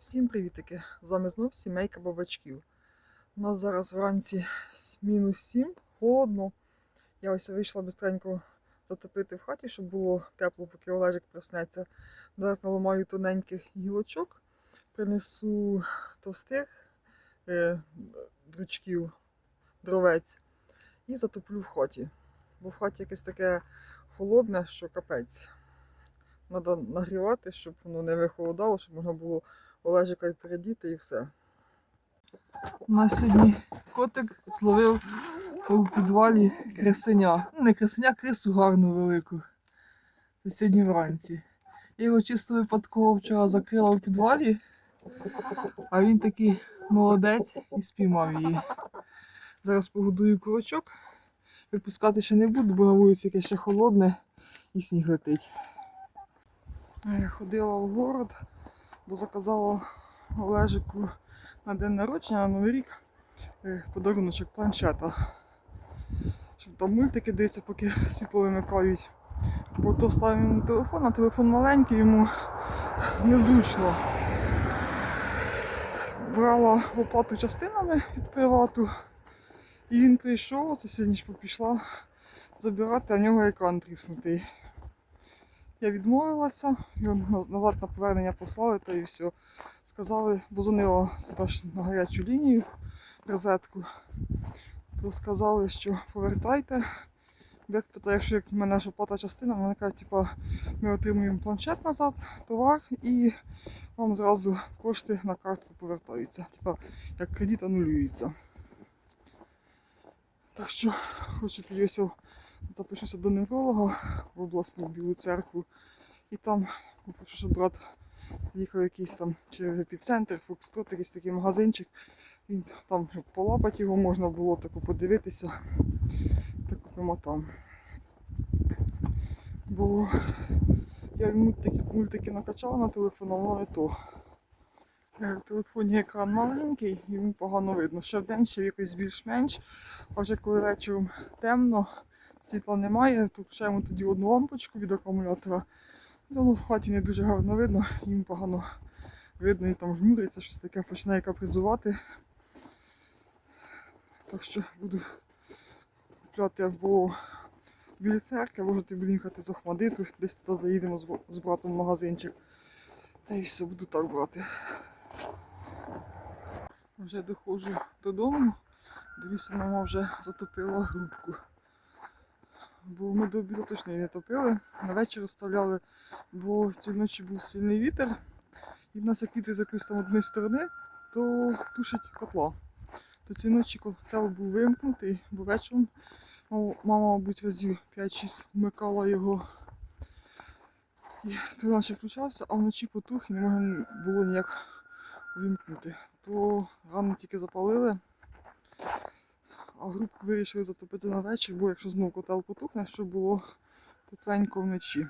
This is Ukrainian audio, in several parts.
Всім привітики! З вами знов сімейка бабачків. У нас зараз вранці мінус 7, холодно. Я ось вийшла бистренько затопити в хаті, щоб було тепло, поки Олежик проснеться. Зараз наламаю тоненьких гілочок, принесу товстих е, дручків, дровець і затоплю в хаті. Бо в хаті якесь таке холодне, що капець. Треба нагрівати, щоб воно не вихолодало, щоб можна було Олежика передіти і все. У нас сьогодні котик зловив у підвалі крисеня. Ну, не крисеня, а крису гарну велику. Це сьогодні вранці. Я його чисто випадково вчора закрила в підвалі, а він такий молодець і спіймав її. Зараз погодую курочок. Випускати ще не буду, бо на вулиці яке ще холодне і сніг летить. Е, Ходила в город, бо заказала Олежику на день народження, на Новий рік е, подаруночок планшета. Щоб там мультики дивиться, поки світло вимикають. Бо то ставимо телефон, а телефон маленький, йому незручно. Брала в оплату частинами від привату. І він прийшов, це сьогодні пішла забирати, а в нього екран тріснутий. Я відмовилася, його назад на повернення послали та і все. Сказали, бо дзвонила на гарячу лінію розетку. То сказали, що повертайте. Як питає, якщо як в мене ж оплата частина, вони кажуть, типа, ми отримуємо планшет назад, товар і вам зразу кошти на картку повертаються. Типа, як кредит анулюється. Так що хочу тоді ось запишуся до невролога в обласну білу церкву. І там попрошу, щоб брат їхав якийсь там чи епіцентр, Фокстрот, якийсь такий магазинчик. Він там, щоб полапати його можна було таку подивитися. Так купимо там. Бо я мультики, мультики накачала на телефон, а воно не то. В телефоні екран маленький, йому погано видно. Ще вдень ще якось більш-менш. А вже коли вечором темно, світла немає, то включаємо тоді одну лампочку від акумулятора. Ну, в хаті не дуже гарно видно, їм погано видно і там жмуриться, щось таке починає капризувати. Так що буду купляти або в білі церкви, або ти будемо їхати з Охмадиту, десь туди заїдемо з братом в магазинчик. Та і все, буду так брати. Вже доходжу додому. Дивіться, мама вже затопила грубку. Бо ми до обіду точно її не топили. На вечір оставляли, бо цієї ночі був сильний вітер. І в нас як вітер з там однієї сторони, то тушить котла. То цієї ночі котел був вимкнутий, бо вечором мама, мабуть, разів 5-6 вмикала його. І то наче включався, а вночі потух і не можна було ніяк вимкнути. То рано тільки запалили. А групку вирішили затопити на вечір, бо якщо знову котел потухне, щоб було тепленько вночі.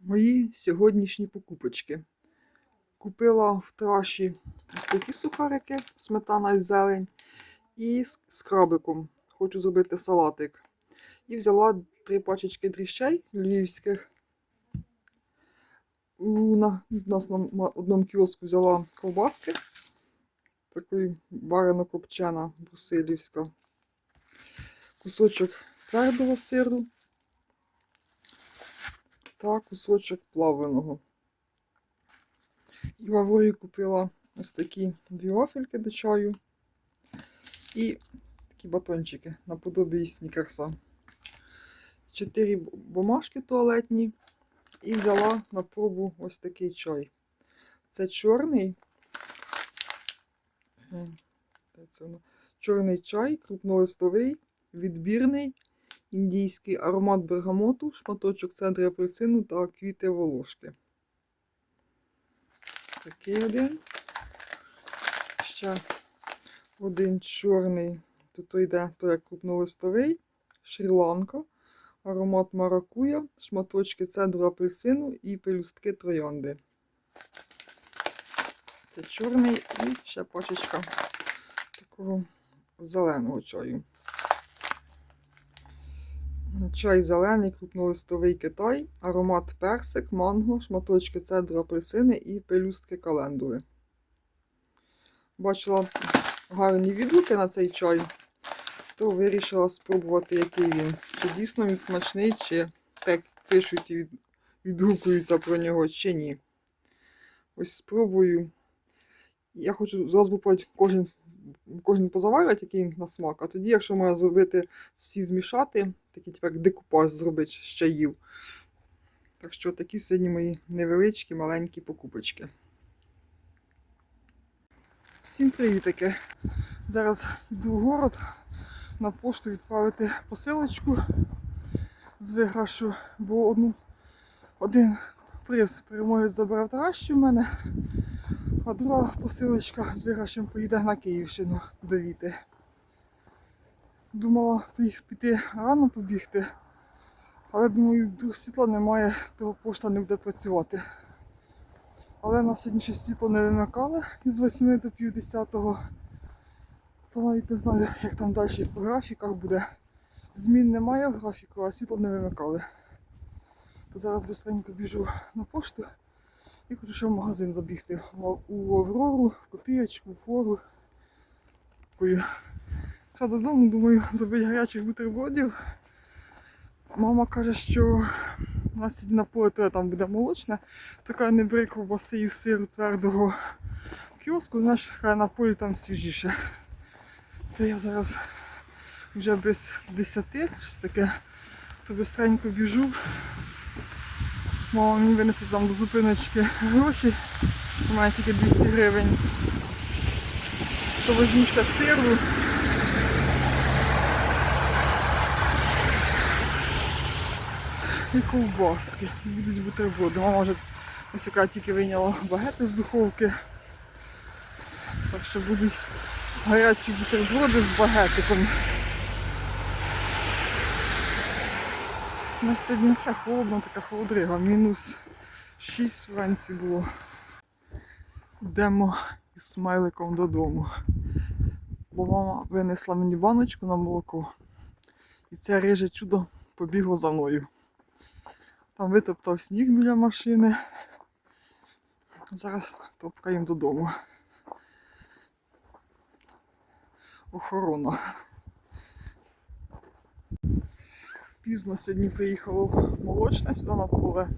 Мої сьогоднішні покупочки. Купила в траші ось такі сухарики, сметана і зелень, і з, крабиком. Хочу зробити салатик. І взяла три пачечки дріщей львівських. У, на, у нас на одному кіоску взяла ковбаски такий барано копчена брусилівська. Кусочок твердого сиру та кусочок плавленого. І в Аврорі купила ось такі дві вафельки до чаю і такі батончики наподобі снікерса. Чотири бумажки туалетні і взяла на пробу ось такий чай. Це чорний Е, де це воно? Чорний чай, крупнолистовий, відбірний, індійський аромат бергамоту, шматочок центру апельсину та квіти волошки. Такий один. Ще один чорний. Тут йде то як крупнолистовий, Шрі-Ланка, аромат маракуя, шматочки центру апельсину і пелюстки троянди. Це чорний і ще пачечка такого зеленого чаю. чай зелений, крупнолистовий Китай, аромат персик, манго, шматочки цедру апельсини і пелюстки календули. Бачила гарні відгуки на цей чай, то вирішила спробувати, який він. Чи дійсно він смачний, чи так пишуть і від- відгукуються про нього, чи ні. Ось спробую. Я хочу зараз попробувати кожен, кожен позаварювати, який на смак, а тоді, якщо можна зробити всі змішати, такий типу, як декупаж зробити з чаїв. Так що такі сьогодні мої невеличкі, маленькі покупочки. Всім привітики! Зараз йду в город на пошту відправити посилочку з виграшу, бо одну, один приз переможець забрав таращі в мене, а друга посилочка з виграшем поїде на Київщину до Віти. Думала піти рано побігти, але думаю, вдруг світла немає, то пошта не буде працювати. Але на сьогодні ще світло не вимикали із 8 до пів 10, то навіть не знаю, як там далі по графіках буде. Змін немає в графіку, а світло не вимикали. То зараз швидко біжу на пошту і хочу ще в магазин забігти. У Аврору, в Копієчку, в Фору. Ще додому, думаю, зробити гарячих бутербродів. Мама каже, що у нас сьогодні на поле то там буде молочне, така не бери ковбаси і сиру твердого кіоску, знаєш, хай на полі там свіжіше. То я зараз вже без 10, щось таке, то бистренько біжу. Мама мені винесе там до зупиночки гроші. У мене тільки 200 гривень. То візьмушка сиру. І ковбаски. Будуть бутерброди. Мама вже ось яка тільки вийняла багети з духовки. Так що будуть гарячі бутерброди з багетиком. У нас сьогодні вже холодно, така холодрига. Мінус 6 вранці було. Йдемо із смайликом додому. Бо мама винесла мені баночку на молоко. І це риже чудо побігло за мною. Там витоптав сніг біля машини. Зараз топкаємо додому. Охорона. Пізно сьогодні приїхало молочне сюди на поле.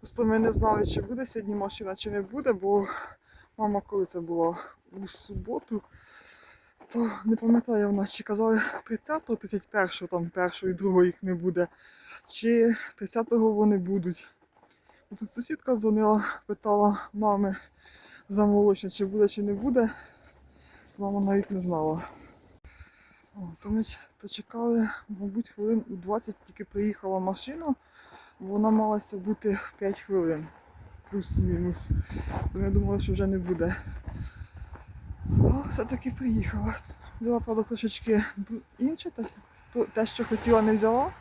Просто ми не знали, чи буде сьогодні машина, чи не буде, бо мама, коли це було у суботу, то не пам'ятаю, вона чи казали 30-го, 31-го, там першого і другого їх не буде, чи 30-го вони будуть. Тут сусідка дзвонила, питала мами за молочне, чи буде, чи не буде. Мама навіть не знала. То ми чекали, мабуть, хвилин у 20 тільки приїхала машина. бо Вона малася бути в 5 хвилин. Плюс-мінус. То я думала, що вже не буде. А все-таки приїхала. Взяла, правда, трошечки інше, те, що хотіла, не взяла.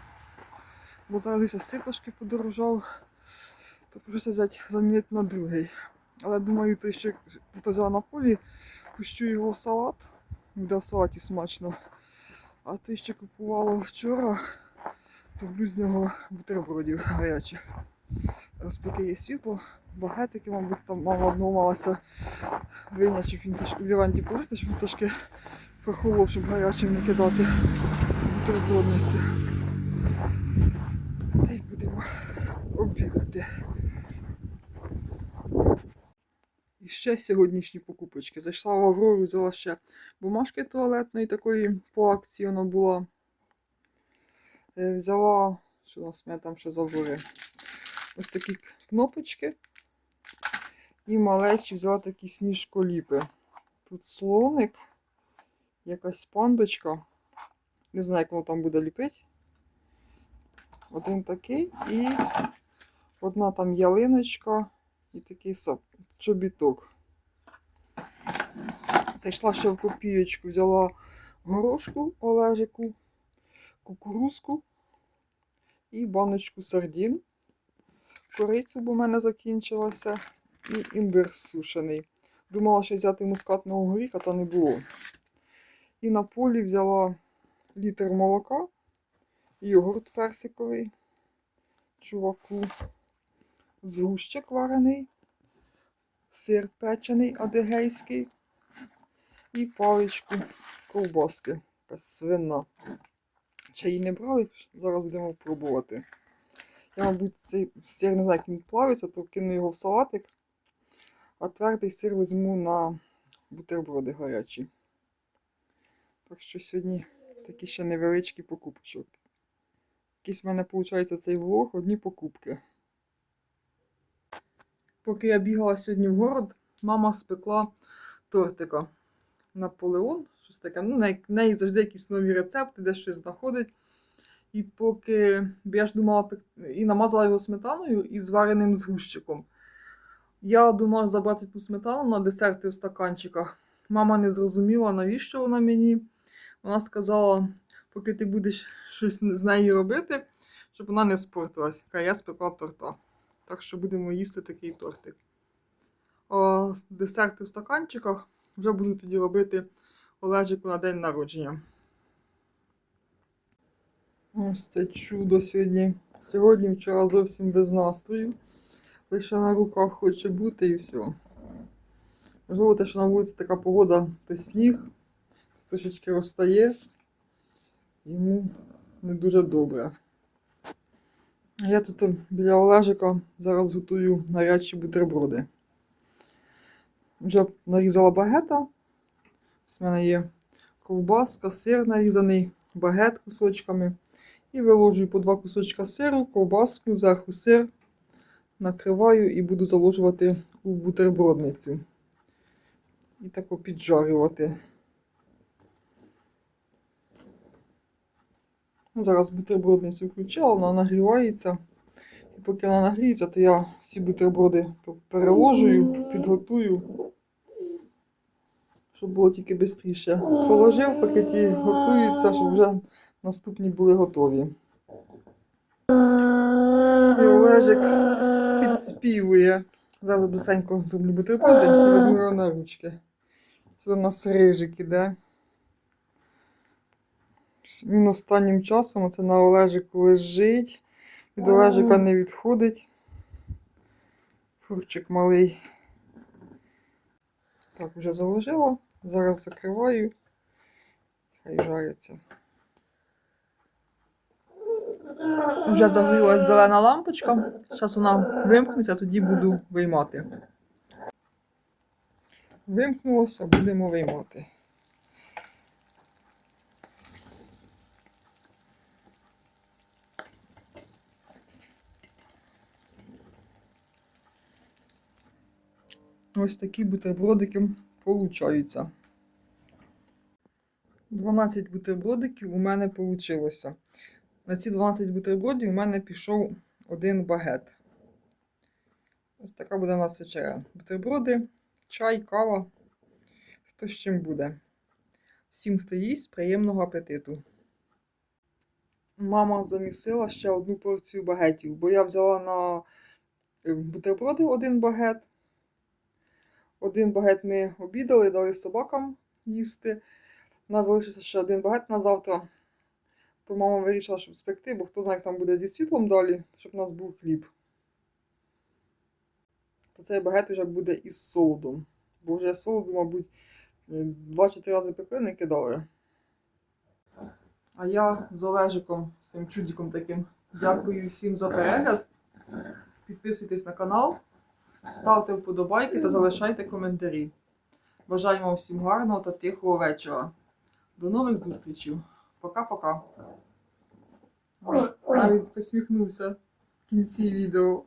Бо зараз сир трошки подорожав, то прийшлося взяти замінити на другий. Але думаю, той, тут взяла на полі, пущу його в салат. Буде в салаті смачно. А те, що купувала вчора, зроблю з нього бутербродів гарячих. Зараз поки є світло, багетики, мабуть, там мама одного малася виняти, щоб він в віранді положити, щоб він трошки прохолов, щоб гарячим не кидати бутербродниці. Та й будемо обідати. І ще сьогоднішні покупочки. Зайшла в Аврору, взяла ще бумажки туалетної такої по акції вона була. Е, Взяла, що у нас мене там ще забули. Ось такі кнопочки. І малечі взяла такі сніжколіпи. Тут слоник, якась пандочка. Не знаю, як воно там буде ліпити. Один такий і одна там ялиночка і такий чобіток. Зайшла ще в копієчку, взяла горошку Олежику, кукурузку і баночку сардін. Корицю, бо в мене закінчилася, і імбир сушений. Думала, що взяти мускатного горіха, та не було. І на полі взяла літр молока йогурт персиковий, чуваку, згущик варений, сир печений адигейський і паличку ковбаски, якась свина. Ще її не брали, зараз будемо пробувати. Я, мабуть, цей сир не знаю, як він плавиться, то кину його в салатик, а твердий сир візьму на бутерброди гарячі. Так що сьогодні такі ще невеличкі покупочок. Якийсь в мене виходить цей влог, одні покупки. Поки я бігала сьогодні в город, мама спекла тортика. Наполеон, щось таке. Ну, в неї- завжди якісь нові рецепти, де щось знаходить. І поки я ж думала і намазала його сметаною і звареним згущиком. Я думала забрати ту сметану на десерти в стаканчиках. Мама не зрозуміла, навіщо вона мені. Вона сказала, поки ти будеш щось з нею робити, щоб вона не спортилась. Я спекла торта. Так що будемо їсти такий тортик. А десерти в стаканчиках вже буду тоді робити Олежику на день народження. Ось це чудо сьогодні. Сьогодні, вчора зовсім без настрою. Лише на руках хоче бути і все. Можливо, те, що на вулиці така погода, то сніг, трошечки розтає. Йому не дуже добре. Я тут біля Олежика зараз готую гарячі бутерброди. Вже нарізала багета. В мене є ковбаска, сир нарізаний, багет кусочками. І виложую по два кусочка сиру, ковбаску, зверху сир, накриваю і буду заложувати у бутербродницю. І тако піджарювати. Ну, Зараз бутербродницю включила, вона нагрівається. І поки вона нагріється, то я всі бутерброди переложую, підготую, щоб було тільки швидше. Положив, поки ті готуються, щоб вже наступні були готові. І Олежик підспівує. Зараз быстренько зроблю бутерброди і візьму його на ручки. Це у нас рижик іде. Він останнім часом оце на Олежику лежить. Від Олежика не відходить. Фурчик малий. Так, вже заложила. Зараз закриваю. Хай жариться. Вже загорілась зелена лампочка. Зараз вона вимкнеться, тоді буду виймати. Вимкнулося, будемо виймати. Ось такі бутербродики получаються. 12 бутербродиків у мене вийшло. На ці 12 бутербродів у мене пішов один багет. Ось така буде у нас вечеря. Бутерброди, чай, кава. Хто з чим буде. Всім, хто їсть, приємного апетиту. Мама замісила ще одну порцію багетів, бо я взяла на е, бутерброди один багет. Один багет ми обідали, дали собакам їсти. У нас залишився ще один багет на завтра. То мама вирішила, щоб спекти, бо хто знає, як там буде зі світлом далі, щоб у нас був хліб. То цей багет вже буде із солодом. Бо вже солоду, мабуть, е, два чи три рази пекли, не кидали. А я з Олежиком, з цим чудиком таким, дякую всім за перегляд. Підписуйтесь на канал, ставте вподобайки та залишайте коментарі. Бажаємо всім гарного та тихого вечора. До нових зустрічей. Пока-пока. Навіть посміхнувся в кінці відео.